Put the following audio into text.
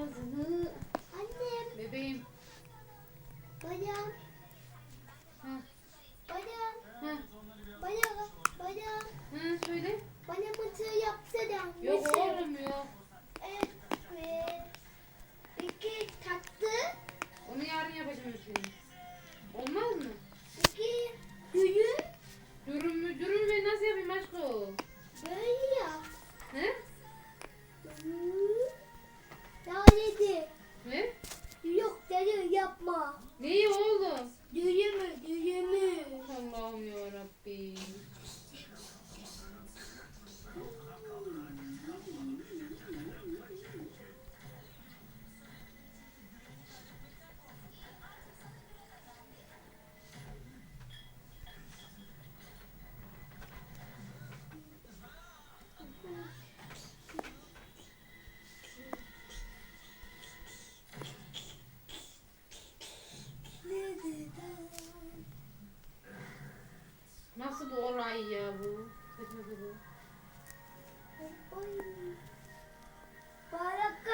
yazın. Annem. Bebeğim. Bacağım. Ha. Bacağım. Ha. Bacağım. Bacağım. Ha söyle. Bana mısır yapsana. Yok oğlum बनाई है वो